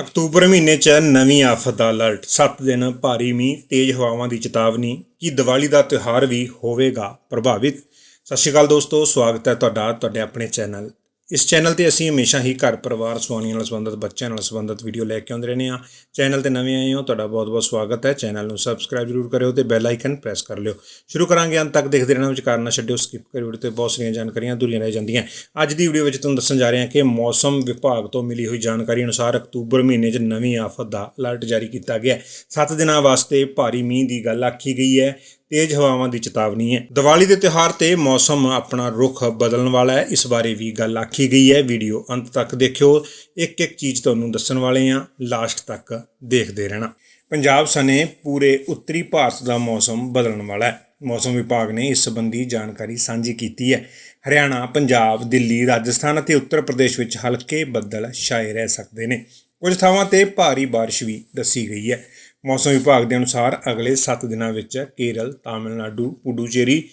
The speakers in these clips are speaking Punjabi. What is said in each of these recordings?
ਅਕਤੂਬਰ ਮਹੀਨੇ 'ਚ ਨਵੀਂ ਆਫਤ ਦਾ ਅਲਰਟ 7 ਦਿਨ ਭਾਰੀ ਮੀਂਹ, ਤੇਜ਼ ਹਵਾਵਾਂ ਦੀ ਚੇਤਾਵਨੀ, ਕੀ ਦੀਵਾਲੀ ਦਾ ਤਿਉਹਾਰ ਵੀ ਹੋਵੇਗਾ ਪ੍ਰਭਾਵਿਤ? ਸਤਿ ਸ਼੍ਰੀ ਅਕਾਲ ਦੋਸਤੋ, ਸਵਾਗਤ ਹੈ ਤੁਹਾਡਾ, ਤੁਹਾਡੇ ਆਪਣੇ ਚੈਨਲ ਇਸ ਚੈਨਲ ਤੇ ਅਸੀਂ ਹਮੇਸ਼ਾ ਹੀ ਘਰ ਪਰਿਵਾਰ ਸਵਾਨੀਆਂ ਨਾਲ ਸੰਬੰਧਿਤ, ਬੱਚਿਆਂ ਨਾਲ ਸੰਬੰਧਿਤ ਵੀਡੀਓ ਲੈ ਕੇ ਆਉਂਦੇ ਰਹਿੰਦੇ ਹਾਂ। ਚੈਨਲ ਤੇ ਨਵੇਂ ਆਏ ਹੋ, ਤੁਹਾਡਾ ਬਹੁਤ-ਬਹੁਤ ਸਵਾਗਤ ਹੈ। ਚੈਨਲ ਨੂੰ ਸਬਸਕ੍ਰਾਈਬ ਜ਼ਰੂਰ ਕਰਿਓ ਤੇ ਬੈਲ ਆਈਕਨ ਪ੍ਰੈਸ ਕਰ ਲਿਓ। ਸ਼ੁਰੂ ਕਰਾਂਗੇ, ਅੰਤ ਤੱਕ ਦੇਖਦੇ ਰਹਿਣਾ ਵਿਚਾਰ ਨਾ ਛੱਡਿਓ ਸਕਿਪ ਕਰਿਓ ਵੀਡੀਓ ਤੇ ਬਹੁਤ ਸਾਰੀਆਂ ਜਾਣਕਾਰੀਆਂ ਅਧੂਰੀਆਂ ਰਹਿ ਜਾਂਦੀਆਂ। ਅੱਜ ਦੀ ਵੀਡੀਓ ਵਿੱਚ ਤੁਹਾਨੂੰ ਦੱਸਣ ਜਾ ਰਹੇ ਹਾਂ ਕਿ ਮੌਸਮ ਵਿਭਾਗ ਤੋਂ ਮਿਲੀ ਹੋਈ ਜਾਣਕਾਰੀ ਅਨੁਸਾਰ ਅਕਤੂਬਰ ਮਹੀਨੇ 'ਚ ਨਵੀਂ ਆਫਤ ਦਾ ਅਲਰਟ ਜਾਰੀ ਕੀਤਾ ਗਿਆ ਹੈ। 7 ਦਿਨਾਂ ਵਾਸਤੇ ਭਾਰੀ ਮੀਂਹ ਦੀ ਗੱਲ ਆਖੀ ਗਈ ਹੈ। ਤੇਜ਼ ਹਵਾਵਾਂ ਦੀ ਚੇਤਾਵਨੀ ਹੈ। ਦੀਵਾਲੀ ਦੇ ਤਿਉਹਾਰ ਤੇ ਮੌਸਮ ਆਪਣਾ ਰੁਖ ਬਦਲਣ ਵਾਲਾ ਹੈ। ਇਸ ਬਾਰੇ ਵੀ ਗੱਲ ਆਖੀ ਗਈ ਹੈ। ਵੀਡੀਓ ਅੰਤ ਤੱਕ ਦੇਖਿਓ। ਇੱਕ ਇੱਕ ਚੀਜ਼ ਤੁਹਾਨੂੰ ਦੱਸਣ ਵਾਲੇ ਹਾਂ। ਲਾਸਟ ਤੱਕ ਦੇਖਦੇ ਰਹਿਣਾ। ਪੰਜਾਬ ਸਣੇ ਪੂਰੇ ਉੱਤਰੀ ਭਾਰਤ ਦਾ ਮੌਸਮ ਬਦਲਣ ਵਾਲਾ ਹੈ। ਮੌਸਮ ਵਿਭਾਗ ਨੇ ਇਸ ਸੰਬੰਧੀ ਜਾਣਕਾਰੀ ਸਾਂਝੀ ਕੀਤੀ ਹੈ। ਹਰਿਆਣਾ, ਪੰਜਾਬ, ਦਿੱਲੀ, ਰਾਜਸਥਾਨ ਅਤੇ ਉੱਤਰ ਪ੍ਰਦੇਸ਼ ਵਿੱਚ ਹਲਕੇ ਬੱਦਲ ਛਾਏ ਰਹਿ ਸਕਦੇ ਨੇ। ਕੁਝ ਥਾਵਾਂ ਤੇ ਭਾਰੀ ਬਾਰਿਸ਼ ਵੀ ਦੱਸੀ ਗਈ ਹੈ। ਮੌਸਮ ਵਿਭਾਗ ਦੇ ਅਨੁਸਾਰ ਅਗਲੇ 7 ਦਿਨਾਂ ਵਿੱਚ ਕੇਰਲ, ਤਾਮਿਲਨਾਡੂ, ਪੁਡੂਚੇਰੀ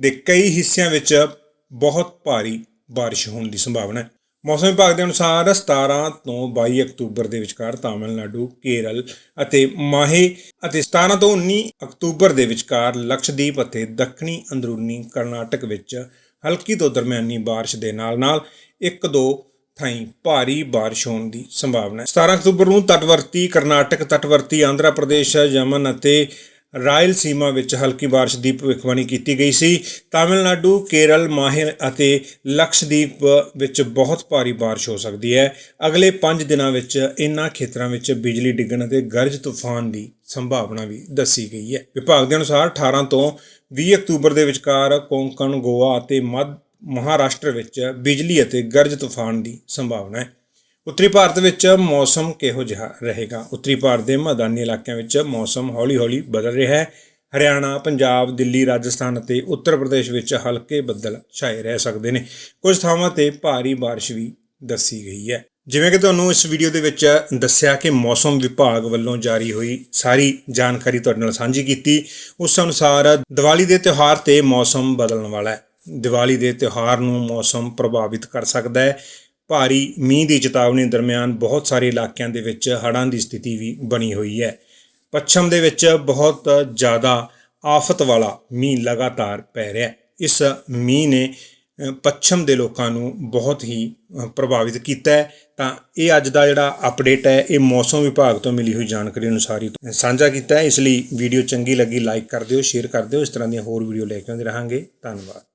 ਦੇ ਕਈ ਹਿੱਸਿਆਂ ਵਿੱਚ ਬਹੁਤ ਭਾਰੀ ਬਾਰਿਸ਼ ਹੋਣ ਦੀ ਸੰਭਾਵਨਾ ਹੈ। ਮੌਸਮ ਵਿਭਾਗ ਦੇ ਅਨੁਸਾਰ 17 ਤੋਂ 22 ਅਕਤੂਬਰ ਦੇ ਵਿਚਕਾਰ ਤਾਮਿਲਨਾਡੂ, ਕੇਰਲ ਅਤੇ ਮਾਹੇ ਅਤੇ 17 ਤੋਂ 19 ਅਕਤੂਬਰ ਦੇ ਵਿਚਕਾਰ ਲਕਸ਼ਦੀਪ ਅਤੇ ਦੱਖਣੀ ਅੰਦਰੂਨੀ ਕਰਨਾਟਕ ਵਿੱਚ ਹਲਕੀ ਤੋਂ ਦਰਮਿਆਨੀ ਬਾਰਿਸ਼ ਦੇ ਨਾਲ-ਨਾਲ ਇੱਕ ਦੋ ਥਾਈਂ ਭਾਰੀ ਬਾਰਿਸ਼ ਹੋਣ ਦੀ ਸੰਭਾਵਨਾ ਹੈ। 17 ਅਕਤੂਬਰ ਨੂੰ ਤਟਵਰਤੀ ਕਰਨਾਟਕ, ਤਟਵਰਤੀ ਆਂਧਰਾ ਪ੍ਰਦੇਸ਼, ਯਮਨ ਅਤੇ ਰਾਇਲ ਸੀਮਾ ਵਿੱਚ ਹਲਕੀ ਬਾਰਿਸ਼ ਦੀ ਭਵਿੱਖਬਾਣੀ ਕੀਤੀ ਗਈ ਸੀ। ਤਾਮਿਲਨਾਡੂ, ਕੇਰਲ, ਮਾਹਿਰ ਅਤੇ ਲਕਸ਼ਦੀਪ ਵਿੱਚ ਬਹੁਤ ਭਾਰੀ ਬਾਰਿਸ਼ ਹੋ ਸਕਦੀ ਹੈ। ਅਗਲੇ 5 ਦਿਨਾਂ ਵਿੱਚ ਇਨ੍ਹਾਂ ਖੇਤਰਾਂ ਵਿੱਚ ਬਿਜਲੀ ਡਿੱਗਣ ਅਤੇ ਗਰਜ ਤੂਫਾਨ ਦੀ ਸੰਭਾਵਨਾ ਵੀ ਦੱਸੀ ਗਈ ਹੈ। ਵਿਭਾਗ ਦੇ ਅਨੁਸਾਰ 18 ਤੋਂ 20 ਅਕਤੂਬਰ ਦੇ ਵਿਚਕਾਰ ਕੋਂਕਣ, ਗੋਆ ਅਤੇ ਮੱਧ ਮਹਾਰਾਸ਼ਟਰ ਵਿੱਚ ਬਿਜਲੀ ਅਤੇ ਗਰਜ ਤੂਫਾਨ ਦੀ ਸੰਭਾਵਨਾ ਹੈ। ਉੱਤਰੀ ਭਾਰਤ ਵਿੱਚ ਮੌਸਮ ਕਿਹੋ ਜਿਹਾ ਰਹੇਗਾ? ਉੱਤਰੀ ਭਾਰਤ ਦੇ ਮੈਦਾਨੀ ਇਲਾਕਿਆਂ ਵਿੱਚ ਮੌਸਮ ਹੌਲੀ-ਹੌਲੀ ਬਦਲ ਰਿਹਾ ਹੈ। ਹਰਿਆਣਾ, ਪੰਜਾਬ, ਦਿੱਲੀ, ਰਾਜਸਥਾਨ ਅਤੇ ਉੱਤਰ ਪ੍ਰਦੇਸ਼ ਵਿੱਚ ਹਲਕੇ ਬੱਦਲ ਛਾਏ ਰਹਿ ਸਕਦੇ ਨੇ। ਕੁਝ ਥਾਵਾਂ ਤੇ ਭਾਰੀ ਬਾਰਿਸ਼ ਵੀ ਦੱਸੀ ਗਈ ਹੈ। ਜਿਵੇਂ ਕਿ ਤੁਹਾਨੂੰ ਇਸ ਵੀਡੀਓ ਦੇ ਵਿੱਚ ਦੱਸਿਆ ਕਿ ਮੌਸਮ ਵਿਭਾਗ ਵੱਲੋਂ ਜਾਰੀ ਹੋਈ ਸਾਰੀ ਜਾਣਕਾਰੀ ਤੁਹਾਡੇ ਨਾਲ ਸਾਂਝੀ ਕੀਤੀ। ਉਸ ਅਨੁਸਾਰ ਦੀਵਾਲੀ ਦੇ ਤਿਉਹਾਰ ਤੇ ਮੌਸਮ ਬਦਲਣ ਵਾਲਾ ਹੈ। ਦੀਵਾਲੀ ਦੇ ਤਿਉਹਾਰ ਨੂੰ ਮੌਸਮ ਪ੍ਰਭਾਵਿਤ ਕਰ ਸਕਦਾ ਹੈ। ਭਾਰੀ ਮੀਂਹ ਦੀ ਚੇਤਾਵਨੀ ਦਰਮਿਆਨ ਬਹੁਤ ਸਾਰੇ ਇਲਾਕਿਆਂ ਦੇ ਵਿੱਚ ਹੜ੍ਹਾਂ ਦੀ ਸਥਿਤੀ ਵੀ ਬਣੀ ਹੋਈ ਹੈ। ਪੱਛਮ ਦੇ ਵਿੱਚ ਬਹੁਤ ਜ਼ਿਆਦਾ ਆਫਤ ਵਾਲਾ ਮੀਂਹ ਲਗਾਤਾਰ ਪੈ ਰਿਹਾ ਹੈ। ਇਸ ਮੀਂਹ ਨੇ ਪੱਛਮ ਦੇ ਲੋਕਾਂ ਨੂੰ ਬਹੁਤ ਹੀ ਪ੍ਰਭਾਵਿਤ ਕੀਤਾ ਹੈ। ਤਾਂ ਇਹ ਅੱਜ ਦਾ ਜਿਹੜਾ ਅਪਡੇਟ ਹੈ, ਇਹ ਮੌਸਮ ਵਿਭਾਗ ਤੋਂ ਮਿਲੀ ਹੋਈ ਜਾਣਕਾਰੀ ਅਨੁਸਾਰ ਹੀ ਸਾਂਝਾ ਕੀਤਾ ਹੈ। ਇਸ ਲਈ ਵੀਡੀਓ ਚੰਗੀ ਲੱਗੀ, ਲਾਈਕ ਕਰ ਦਿਓ, ਸ਼ੇਅਰ ਕਰ ਦਿਓ। ਇਸ ਤਰ੍ਹਾਂ ਦੀਆਂ ਹੋਰ ਵੀਡੀਓ ਲੈ ਕੇ ਆਉਂਦੇ ਰਹਾਂਗੇ। ਧੰਨਵਾਦ।